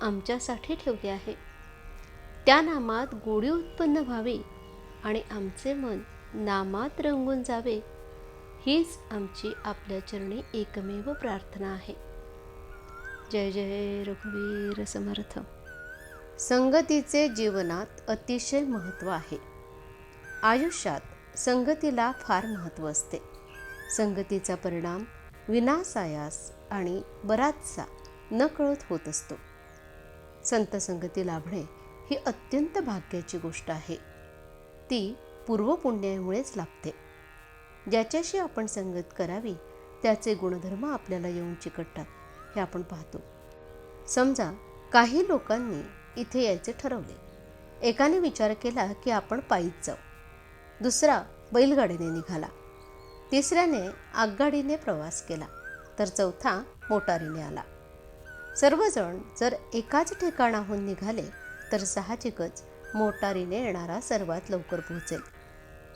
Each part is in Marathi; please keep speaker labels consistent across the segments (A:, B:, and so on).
A: आमच्यासाठी ठेवले आहे. त्या नामात गोडी उत्पन्न व्हावी आणि आमचे मन नामात रंगून जावे हीच आमची आपल्या चरणी एकमेव प्रार्थना आहे. जय जय रघुवीर समर्थ. संगतीचे जीवनात अतिशय महत्त्व आहे. आयुष्यात संगतीला फार महत्त्व असते. संगतीचा परिणाम विनासायास आणि बराचसा नकळत होत असतो. संत संगती लाभणे ही अत्यंत भाग्याची गोष्ट आहे. ती पूर्वपुण्यामुळेच लाभते. ज्याच्याशी आपण संगत करावी त्याचे गुणधर्म आपल्याला येऊन चिकटतात हे आपण पाहतो. समजा काही लोकांनी इथे यायचे ठरवले. एकाने विचार केला की आपण पायीच जाऊ. दुसरा बैलगाडीने निघाला. तिसऱ्याने आगगाडीने प्रवास केला. तर चौथा मोटारीने आला. सर्वजण जर एकाच ठिकाणाहून निघाले तर साहजिकच मोटारीने येणारा सर्वात लवकर पोहोचेल.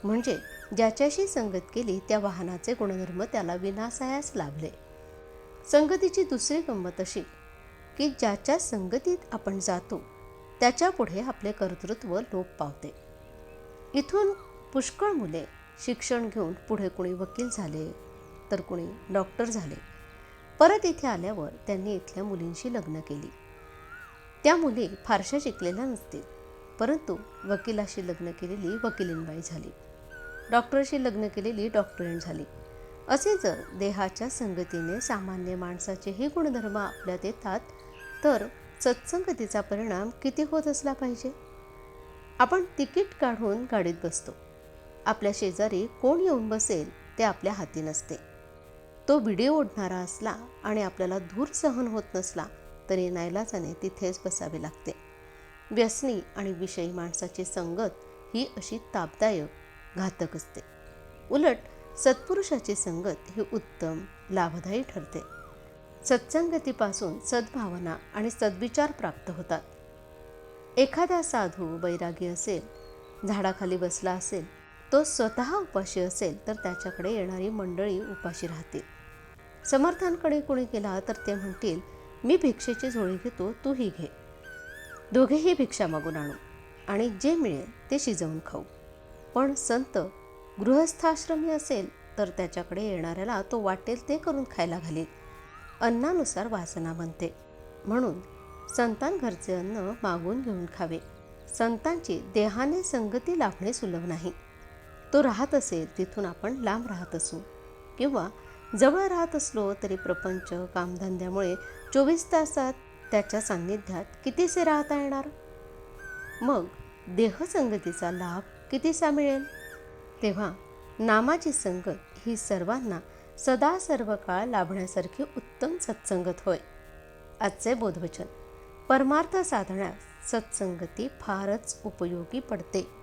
A: म्हणजे ज्याच्याशी संगत केली त्या वाहनाचे गुणधर्म त्याला विनासायास लाभले. संगतीची दुसरी गंमत अशी की ज्याच्या संगतीत आपण जातो त्याच्यापुढे आपले कर्तृत्व लोप पावते. इथून पुष्कळ मुले शिक्षण घेऊन पुढे कुणी वकील झाले तर कुणी डॉक्टर झाले. परत इथे आल्यावर त्यांनी इथल्या मुलींशी लग्न केली. त्या मुली फारशा शिकलेल्या नसतील परंतु वकिलाशी लग्न केलेली वकिलींबाई झाली. डॉक्टरशी लग्न केलेली डॉक्टरीण झाली. असे जर देहाच्या संगतीने सामान्य माणसाचेही गुणधर्म आपल्यात येतात तर सत्संगतीचा परिणाम किती होत असला पाहिजे? आपण तिकीट काढून गाडीत बसतो. आपल्या शेजारी कोण येऊन बसेल ते आपल्या हाती नसते. तो बिडी ओढणारा असला आणि आपल्याला धूर सहन होत नसला तरी नाईलाजाने तिथेच बसावे लागते. व्यसनी आणि विषयी माणसाची संगत ही अशी तापदायक घातक असते. उलट सत्पुरुषाची संगत ही उत्तम लाभदायी ठरते. सत्संगतीपासून सद्भावना आणि सद्विचार प्राप्त होतात. एखादा साधू बैरागी असेल झाडाखाली बसला असेल तो स्वतः उपाशी असेल तर त्याच्याकडे येणारी मंडळी उपाशी राहतील. समर्थांकडे कोणी गेला तर ते म्हणतील मी भिक्षेची झोळी घेतो तूही घे. दोघेही भिक्षा मागून आणू आणि जे मिळेल ते शिजवून खाऊ. पण संत गृहस्थाश्रमी असेल तर त्याच्याकडे येणाऱ्याला तो वाटेल ते करून खायला घालील. अन्नानुसार वासना बनते. म्हणून संतांघरचे अन्न मागून घेऊन खावे. संतांची देहाने संगती लाभणे सुलभ नाही. तो राहत असेल तिथून आपण लांब राहत असू. किंवा जवळ राहत असलो तरी प्रपंच कामधंद्यामुळे चोवीस तासात त्याच्या सान्निध्यात कितीसे राहता येणार? मग देहसंगतीचा लाभ कितीसा मिळेल? तेव्हा नामाची संगत ही सर्वांना सदा सर्व काळ लाभण्यासारखी उत्तम सत्संगत होय. आजचे बोधवचन. परमार्थ साधण्यास सत्संगती फारच उपयोगी पडते.